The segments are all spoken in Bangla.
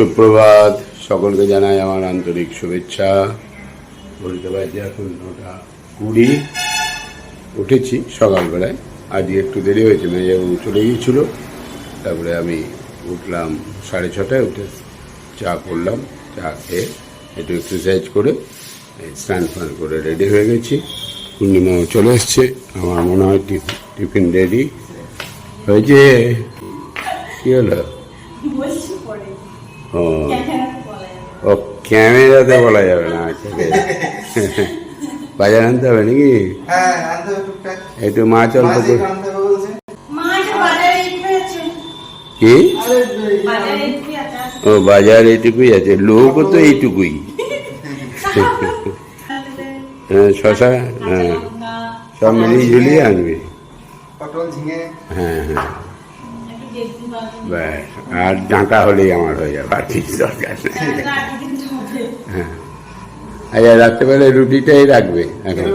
সুপ্রভাত। সকলকে জানাই আমার আন্তরিক শুভেচ্ছা। বলতে পারছি এখন নটা কুড়ি। উঠেছি সকালবেলায়। আজকে একটু দেরি হয়েছে মেয়েবাবু চলে গিয়েছিল। তারপরে আমি উঠলাম সাড়ে ছটায়, উঠে চা করলাম, চা খেয়ে একটু এক্সারসাইজ করে স্নান ফান করে রেডি হয়ে গেছি। পূর্ণিমাও চলে এসছে, আমার মনে হয় টিফিন রেডি হয়েছে। কী হলো? ও ক্যামেরাতে বলা যাবে ও ক্যামেরাতে বলা যাবে না আচ্ছা। বাজার আনতে হবে নাকি? হ্যাঁ একটু মাছ অল্প কি আরে বাজারে এটুকুই আছে ও বাজার এইটুকুই আছে লোকও তো এইটুকুই। হ্যাঁ শশা হ্যাঁ। সব মিলিয়ে ঝুলিয়ে আনবি। হ্যাঁ হ্যাঁ। ব্যাস। আর ডাঁটা হলেই আমার হয়ে যাবে আর কিছু দরকার নেই। হ্যাঁ আচ্ছা রাত্রেবেলায় রুটিটাই রাখবে এখন?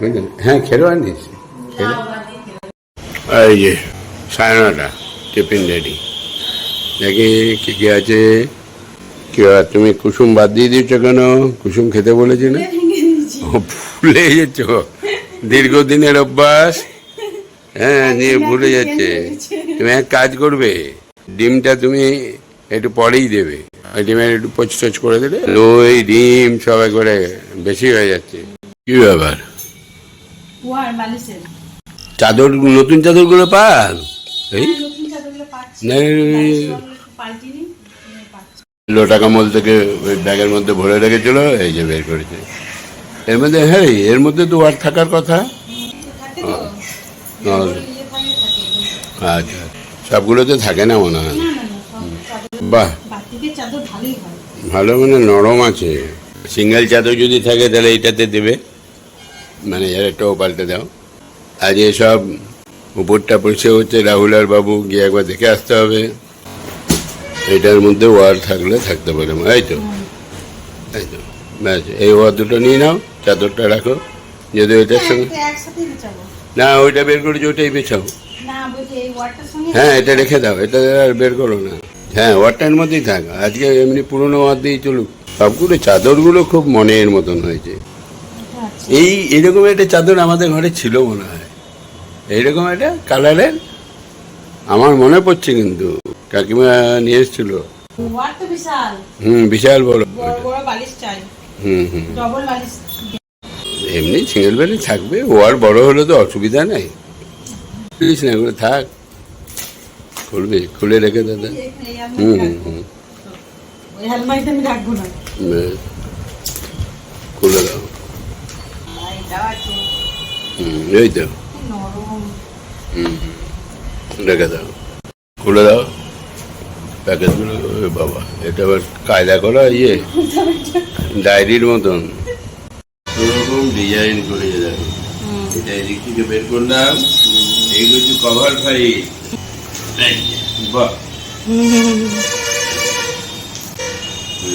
বুঝলেন হ্যাঁ খেরো আনিস এই যে সাড়ে নটা টিফিন রেডি। দেখি কি কি আছে। কি আর তুমি কুসুম বাদ দিয়ে দিয়েছ কেন? কুসুম খেতে বলেছি না? ও, ভুলে যাচ্ছ দীর্ঘদিনের অভ্যাস। হ্যাঁ নিয়ে ভুলে যাচ্ছে। তুমি এক কাজ করবে ডিমটা তুমি একটু পরেই দেবে। ওই ডিমের একটু পচটচ করে দিলে দই ডিম সব একবারে বেশি হয়ে যাচ্ছে। কি ব্যাপার? চাদর নতুন চাদরগুলো পাল এই? পাচ্ছি। লোটা কামল থেকে ওই ব্যাগের মধ্যে ভরে রেখেছিল এই যে বের করেছে। এর মধ্যে হ্যাঁ এর মধ্যে তো আর থাকার কথা। ইয়ে আচ্ছা। সবগুলোতে থাকে না মনে হয়? বাহ। হয়। ভালো মানে নরম আছে। সিঙ্গেল চাদর যদি থাকে তাহলে এইটাতে দেবে। মানে এর একটাও পাল্টে দাও। আজ এসব উপরটা পরিষ্কার হচ্ছে রাহুল আর বাবু গিয়ে একবার দেখে আসতে হবে। এটার মধ্যে ওয়ার থাকলে থাকতে পারে। এই তো। এই তো। ব্যাস এই ওয়ার দুটো নিয়ে নাও চাদরটা রাখো। যদি ওইটার সঙ্গে একসাথে বেচাবো। না ওইটা বের করেছি ওইটাই বেছাও। হ্যাঁ এটা রেখে দাও এটা আর বের করো না। হ্যাঁ ওয়ারটার মধ্যেই থাক আজকে এমনি পুরোনো ওয়ার দিয়েই চলুক। সবগুলো চাদরগুলো খুব মনের মতন হয়েছে। আচ্ছা। এই এরকম একটা চাদর আমাদের ঘরে ছিল মনে হয়। এইরকম একটা কালারের? আমার মনে পড়ছে কিন্তু কাকিমা নিয়ে এসেছিল। হুম বিশাল বড়। হুম হুম। এমনি সিঙ্গেল বেডে থাকবে ওয়ার বড় হলে তো অসুবিধা নেই। প্লিজ না এগুলো থাক। খুলবে খুলে রেখে দাদা হুম হুম হুম। খুলে দাও। হুম এই তো। হুম হুম। রেখে দাও। খুলে দাও। প্যাকেটগুলো বাবা এটা আবার কায়দা করা ইয়ে। ডায়েরির মতন। ওরকম ডিজাইন করে দেখো এটা এদিক থেকে বের করলাম। এইগুলো হচ্ছে কভার ফাইল বাহ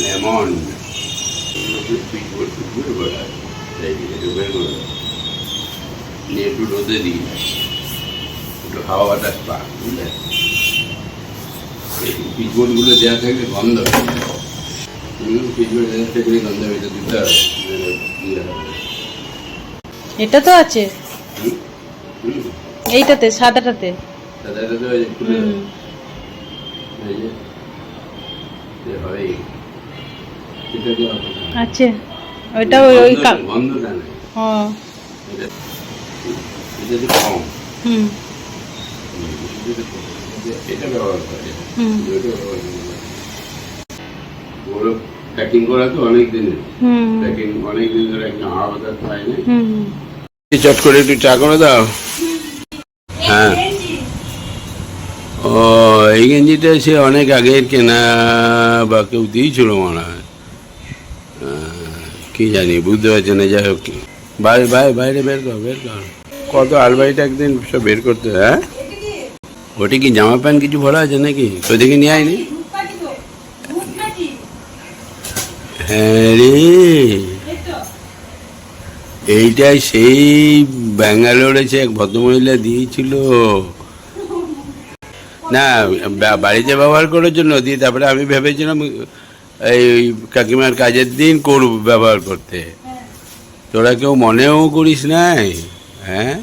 লেমন করে দাও। নিয়ে একটু রোদে দিই একটু হাওয়া বাতাস পা বুঝলে পিচবোর্ডগুলো দেওয়া থাকলে গন্ধ পিচবোর্ড দেওয়া থাকলে গন্ধ এটা দিতে হবে হবে। এটা তো আছে হুম? হুম। এইটাতে সাদাটাতে। দাদা দাদা ওই ওইটা হুম। এটা ব্যবহার করে প্যাকিং করা তো অনেক দিনের। হুম। প্যাকিং অনেক দিন ধরে একদম হাওয়া বাতাস পায় না। হুম। হুম। চট করে একটু চা করে দাও। হ্যাঁ। ও এই গেঞ্জিটা সে অনেক আগের কেনা বা কেউ দিয়েছিল মনে হয়। কি জানি বুঝতে পারছি না যাই হোক। বাইরে বাইরে বাইরে বের কর বের কর। কত আলবাইটা একদিন সব বের করতে হয়, ওটা কি জামা প্যান্ট কিছু ভরা আছে নাকি? তো দেখে নিয়ে আয়নি হ্যাঁ রে। এইটাই সেই ব্যাঙ্গালোরে সে এক ভদ্রমহিলা দিয়েছিল। না বাড়িতে ব্যবহার করার জন্য দিয়ে তারপরে আমি ভেবেছিলাম এই কাকিমার কাজের দিন করব ব্যবহার করতে। তোরা কেউ মনেও করিস নাই হ্যাঁ?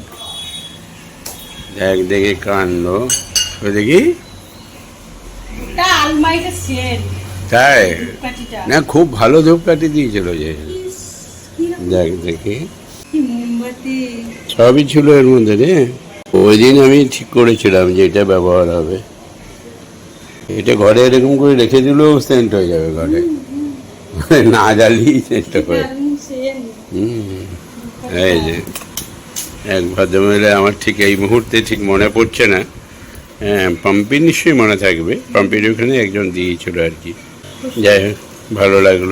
দেখ দেখে ওই দেখি। তাই? না খুব ভালো ধূপকাঠি দিয়েছিল যে। দেখ দেখি। সবই ছিল এর মধ্যে রে। ওই দিন আমি ঠিক করেছিলাম যে এটা ব্যবহার হবে। এটা ঘরে এরকম করে রেখে দিলেও সেন্ট হয়ে যাবে ঘরে। না জ্বালিয়ে সেন্ট করে এই যে এক ভদ্রমহিলা আমার ঠিক এই মুহূর্তে ঠিক মনে পড়ছে না। হ্যাঁ পাম্পির নিশ্চয়ই মনে থাকবে। পাম্পির ওখানে একজন দিয়েছিল আর কি। যাই হোক ভালো লাগল।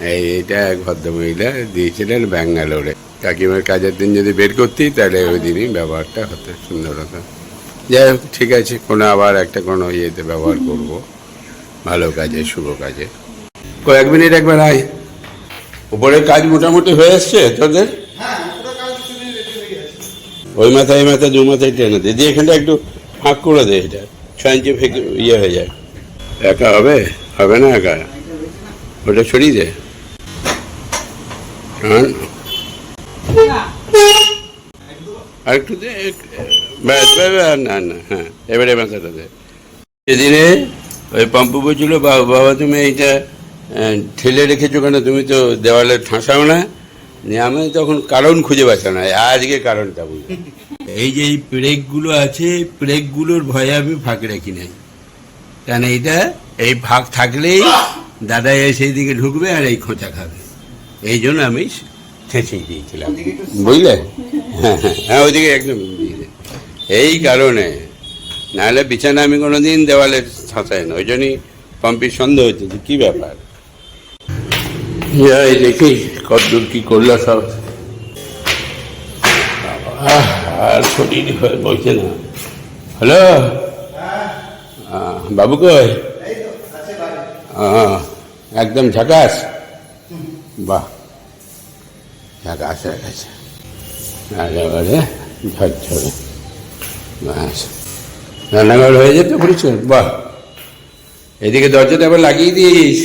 এই এটা এক ভদ্রমহিলা দিয়েছিলেন ব্যাঙ্গালোরে। কাকিমার কাজের দিন যদি বের করতি, তাহলে ওই দিনই ব্যবহারটা হতো, সুন্দর হতো। যাই হোক, ঠিক আছে, কোনো আবার একটা কোনো ইয়েতে ব্যবহার করব। ভালো কাজে, শুভ কাজে। কয়েক মিনিট একবার আয়। উপরে কাজ মোটামুটি হয়ে এসছে তোদের? ওই মাথায় এই মাথায়, দু মাথায় টেনে দে। দিয়ে এখানটা একটু ফাঁক করে দে এটা। ছয় ইঞ্চি ইয়ে হয়ে যায়। একা হবে? হবে না একা? ওটা ছড়িয়ে দে। হ্যাঁ। আর একটু দে না না হ্যাঁ এবারে মাথাটা দে। সেদিনে ওই পাম্পু বলছিল বাবা, তুমি এইটা ঠেলে রেখেছো কেন? তুমি তো দেওয়ালে ঠাসাও না। আমি তখন কারণ খুঁজে পাচ্ছি না, আজকে কারণটা বুঝি এই যে এই প্রেকগুলো আছে প্রেকগুলোর ভয়ে আমি ফাঁক রাখি নাই। কেন এইটা? এই ফাঁক থাকলেই দাদা এসে দিকে ঢুকবে আর এই খোঁচা খাবে। এই জন্য আমি ছেঁচিয়ে দিয়েছিলাম। বুঝলে হ্যাঁ হ্যাঁ, হ্যাঁ ওইদিকে একদম এই কারণে নাহলে বিছানা আমি কোনোদিন দেওয়ালে ছাঁচাই না ওই জন্যই পাম্পির সন্দেহ হচ্ছে যে কী ব্যাপার? যাই দেখি কতদূর কি করল সব। আর শরীর হয়ে বলছে না। হ্যালো? আহ, বাবু কই? আহ, একদম ঝাকাস? বাহ। গেছে রান্নাঘর হয়ে যেত পরিচয় বাহ। এদিকে দরজাটা আবার লাগিয়ে দিস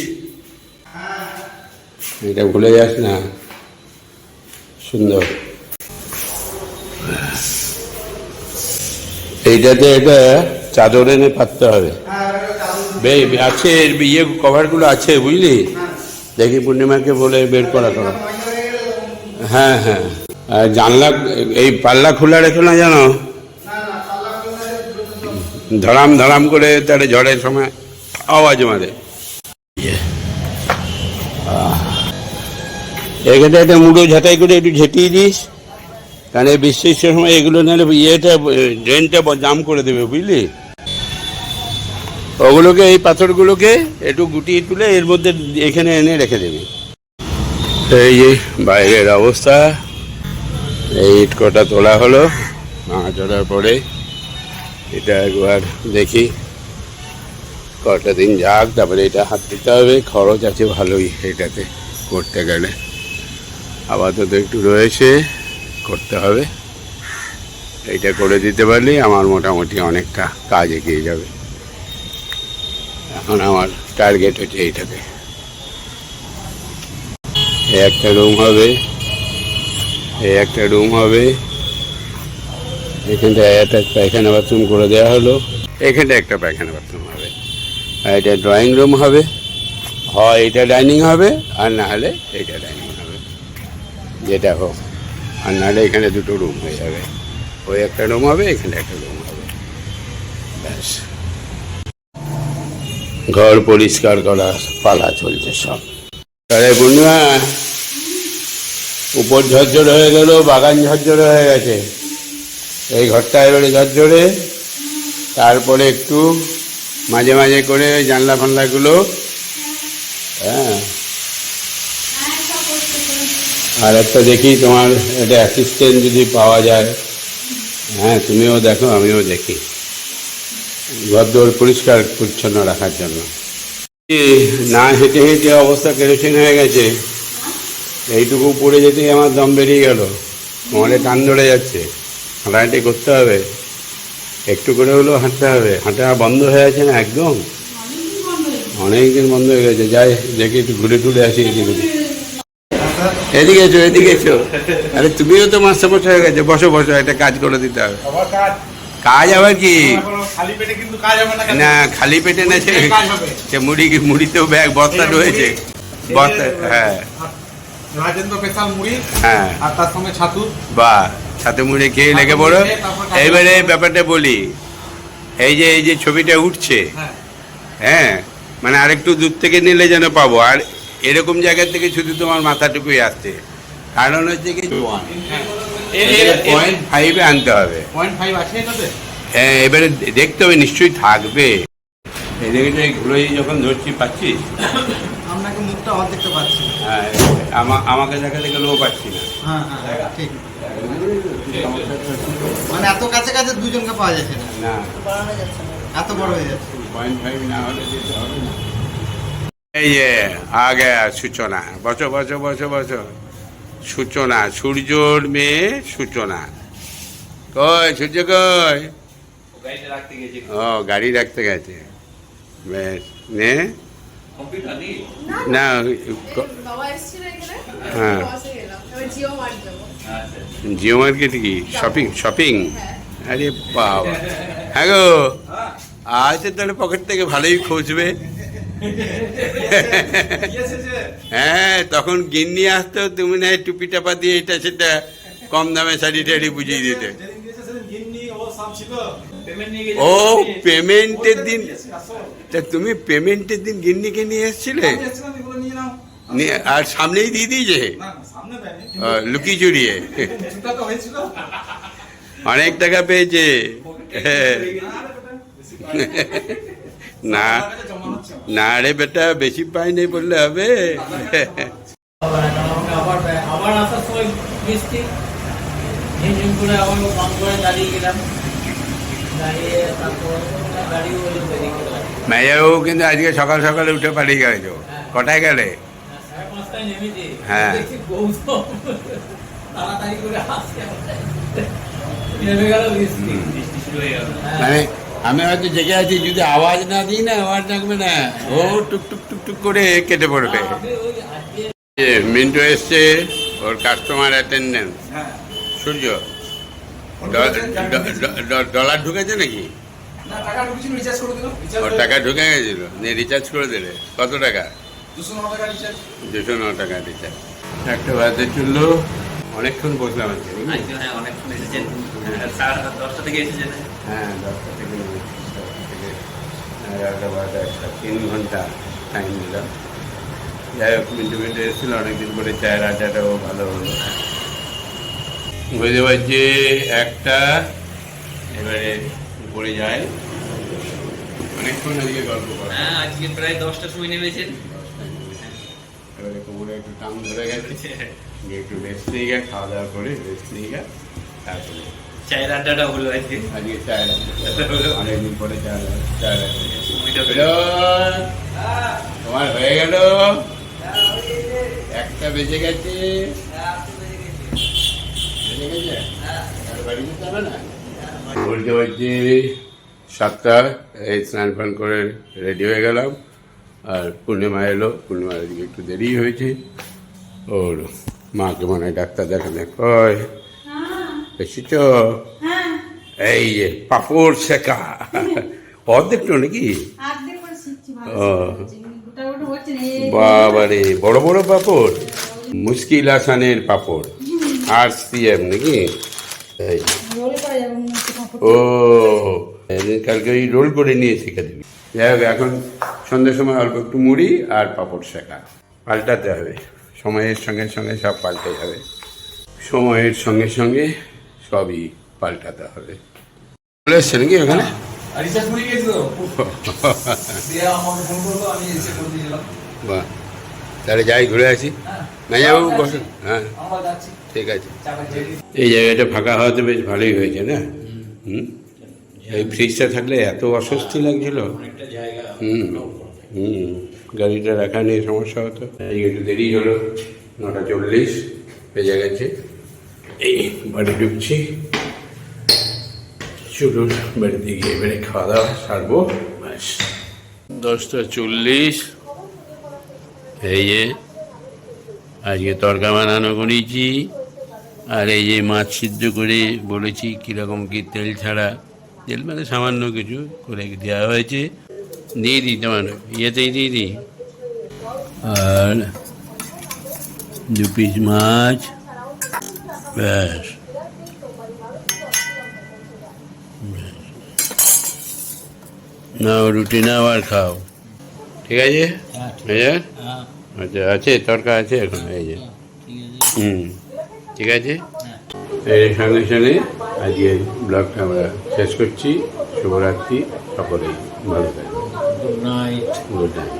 এটা ভুলে যাস না। সুন্দর। এইটাতে এটা চাদর এনে পাততে হবে। আছে ইয়ে কভারগুলো আছে, বুঝলি? দেখি পূর্ণিমাকে বলে বের করা হ্যাঁ হ্যাঁ। জানলা, এই পাল্লা খোলা রেখো না জানো? ধরাম ধড়াম করে তাহলে ঝড়ের সময় আওয়াজ মারে। এখানে একটা মুড়ো ঝাঁটাই করে একটু ঝেঁটিয়ে দিস। কারণ এই বৃষ্টির সময় এগুলো নাহলে ইয়েটা, ড্রেনটা জাম করে দেবে, বুঝলি? ওগুলোকে, এই পাথরগুলোকে একটু গুটিয়ে তুলে এর মধ্যে এখানে এনে রেখে দেবে। এই যে বাইরের অবস্থা। এই ইট কটা তোলা হলো। ভাঙা চড়ার পরে এটা একবার দেখি। কটা দিন যাক, তারপরে এটা হাত দিতে হবে। খরচ আছে ভালোই এটাতে করতে গেলে। আপাতত একটু রয়েছে, করতে হবে। এইটা করে দিতে পারলেই আমার মোটামুটি অনেকটা কাজ এগিয়ে যাবে। এখন আমার টার্গেট হচ্ছে এইটাতে। এই একটা রুম হবে, এই একটা রুম হবে। এখানটা একটা পায়খানা বাথরুম করে দেওয়া হলো। এখানটা একটা পায়খানা বাথরুম হবে। আর এটা ড্রয়িং রুম হবে। হয় এটা ডাইনিং হবে, আর না হলে এটা ডাইনিং হবে। যেটা হোক। আর নাহলে এখানে দুটো রুম হয়ে যাবে। ওই একটা রুম হবে, এখানে একটা রুম হবে। ব্যাস। ঘর পরিষ্কার করা, পালা চলছে সব। আরে পূর্ণিমা উপর ঝরঝর হয়ে গেল, বাগান ঝরঝর হয়ে গেছে। এই ঘরটা এবারে ঝরঝরে, তারপরে একটু মাঝে মাঝে করে জানলা ফানলাগুলো হ্যাঁ। আর একটা দেখি তোমার, একটা অ্যাসিস্ট্যান্ট যদি পাওয়া যায়। হ্যাঁ তুমিও দেখো, আমিও দেখি। ঘরদোর পরিষ্কার পরিচ্ছন্ন রাখার জন্য। না হেঁটে হেঁটে অবস্থা কেরোসিন হয়ে গেছে। এইটুকু পড়ে যেতেই আমার দম বেরিয়ে গেল। কোমরে টান ধরে যাচ্ছে। হাঁটাহাঁটি করতে হবে। একটু করে হলেও হাঁটতে হবে। হাঁটা বন্ধ হয়ে আছে না একদম? অনেকদিন বন্ধ হয়ে গেছে। যাই, দেখি একটু ঘুরে টুরে আসি এদিকে এদিকে এসো এদিকে এসো। আরে তুমিও তো মাস্টার হয়ে গেছে। বসো বসো, একটা কাজ করে দিতে হবে। কাজ আবার কি? হবে না খালি পেটে না সে হবে। মুড়ি মুড়িতেও ব্যাগ বস্তা রয়েছে। বস্তা হ্যাঁ। রাজেন্দ্র স্পেশাল মুড়ি হ্যাঁ। আর তার সঙ্গে ছাতু। বা সাথে মুড়ে খেয়ে লেগে পড়ো। এইবারে ব্যাপারটা বলি। এই যে এই যে ছবিটা উঠছে হ্যাঁ। হ্যাঁ মানে আরেকটু দূর থেকে নিলে যেন পাবো। আর এরকম জায়গা থেকে শুধু তোমার মাথাটুকুই আসছে। কারণ হচ্ছে কি পয়েন্ট ফাইভে আনতে হবে। পয়েন্ট ফাইভ আছে এটাতে হ্যাঁ এবারে দেখতে হবে নিশ্চয়ই থাকবে। এদিকে যখন ধরছি পাচ্ছিস? আপনাকে মুখটা অর্ধেকটা পাচ্ছি হ্যাঁ আমাকে দেখা দেখে লোক পাচ্ছি না। হ্যাঁ হ্যাঁ ঠিক। মানে এত কাছে কাছে দুজনকে পাওয়া যাচ্ছে না। না। এত বড় হয়ে যাচ্ছে। পয়েন্ট ফাইভ না হলে যেতে হবে না। এই যে আগে সূচনা। বসো বসো বসো বসো। সূচনা সূর্যর মেয়ে সূচনা। কই সূর্য কই? ও গাড়ি রাখতে গেছে। বেশ নে। না হ্যাঁ। জিও মার্ট যাব জিও মার্কেট কি শপিং শপিং? আরে বাবা। হ্যাঁ গো। আজ তাহলে পকেট থেকে ভালোই খুঁজবে। হ্যাঁ তখন গিন্নি আসতো, তুমি না টুপি টাপা দিয়ে এটা সেটা কম দামে শাড়ি টাড়ি বুঝিয়ে দিতে। ও, পেমেন্টের দিন তা তুমি পেমেন্টের দিন গিন্নিকে নিয়ে এসেছিলে? আর সামনেই দিয়ে দিয়েছে? লুকিয়ে চুরিয়ে। অনেক টাকা পেয়েছে। হ্যাঁ। না না রে বেটা বেশি পাই নেই বললে হবে। আবার আবার আসার সময় বৃষ্টি ঝিমঝিম করে আবার বাম করে দাঁড়িয়ে গেলাম। দাঁড়িয়ে তারপর গাড়িও এলো বেরিয়ে গেলাম মেয়াও কিন্তু আজকে সকাল সকালে উঠে পালিয়ে গেছে। কটায় গেলে? হ্যাঁ। তাড়াতাড়ি করে আসছে। নেমে গেল শুরু হয়ে গেল। মানে আমি হয়তো জেগে আছি যদি আওয়াজ না দিই না আওয়াজ থাকবে না। ও টুক টুক টুক টুক করে কেটে পড়বে। মিন্টু এসছে ওর কাস্টমার অ্যাটেন্ডেন্স সূর্য ডলার ঢুকেছে নাকি? ওর টাকা ঢুকে গেছিল। নিয়ে রিচার্জ করে দিলে কত টাকা? দুশো ন টাকা রিচার্জ দুশো ন টাকা রিচার্জ একটা বাজে চলল। অনেকক্ষণ বসলাম আজকে? আজকে হ্যাঁ অনেকক্ষণ এসেছেন। সাড়ে দশটা থেকে এসেছেন হ্যাঁ? দশটা থেকে দশটা থেকে এগারোটা বারোটা একটা তিন ঘণ্টা টাইম দিলাম যাই হোক মিন্টু মিন্টু এসেছিল অনেকদিন পরে চায়ের আড্ডাটাও ভালো হলো। বুঝতে পারছি একটা এবারে উপরে যায়। অনেকক্ষণ আজকে গল্প করা। হ্যাঁ আজকে প্রায় দশটার সময় নেমেছেন। কোমরে একটু টান ধরে গেছে। একটু রেস্ট নিয়ে গিয়ে খাওয়া দাওয়া করে রেস্ট নিয়ে গিয়ে তারপরে চায়ের আড্ডাটা হলো আজকে। আজকে চায়ের আড্ডা। অনেকদিন পরে চায়ের চায়ের তোমার হয়ে গেল? একটা বেজে গেছে। আর না? বলতে বলছি সাতটা এই স্নান ফান করে রেডি হয়ে গেলাম। আর পূর্ণিমা এলো পূর্ণিমার দিকে একটু দেরি হয়েছে। ওর মাকে মনে হয় ডাক্তার দেখানে কয় এসেছ? এই যে পাপড় শেখা। অর্ধেক তো নাকি? ও। বাবারে বড় বড় পাপড়? মুশকিল আসানের পাপড়। আর সিএম নাকি। ও কালকে ওই রোল করে নিয়ে শিখে দিবি। যাই হোক এখন সন্ধ্যের সময় অল্প একটু মুড়ি আর পাপড় শেখা। পাল্টাতে হবে। সময়ের সঙ্গে সঙ্গে সব পাল্টে যাবে সময়ের সঙ্গে সঙ্গে সবই পাল্টাতে হবে। চলে এসছে নাকি ওখানে? বাহ। তাহলে যাই ঘুরে আসি। মেজাবাবু বসুন। হ্যাঁ। ঠিক আছে। এই জায়গাটা ফাঁকা হওয়াতে বেশ ভালোই হয়েছে না? হুম। এই ফ্রিজটা থাকলে এত অস্বস্তি লাগছিল। হুম হুম গাড়িটা রাখা নিয়ে সমস্যা হতো। এই একটু দেরি হলো নটা চল্লিশ বেজে গেছে। এই বাড়ি ঢুকছি। চলুন বাড়িতে গিয়ে এবারে খাওয়া দাওয়া সারবো ব্যাস। দশটা চল্লিশ। এই যে আজকে তরকা বানানো করেছি। আর এই যে মাছ সিদ্ধ করে বলেছি কীরকম কী তেল ছাড়া তেল মানে সামান্য কিছু করে দেওয়া হয়েছে। দিয়ে দিই তোমার ইয়েতেই দিয়ে দিই। আর দু পিস মাছ ব্যাস। নাও রুটি নাও আর খাও। ঠিক আছে? হ্যাঁ হ্যাঁ? হ্যাঁ আচ্ছা আছে তরকা আছে এখন এই যে। ঠিক আছে। হুম ঠিক আছে? হ্যাঁ। এর সঙ্গে সঙ্গে আজকে ব্লগটা আমরা শেষ করছি। শুভরাত্রি সকলেই ভালো থাকবে গুড নাইট গুড নাইট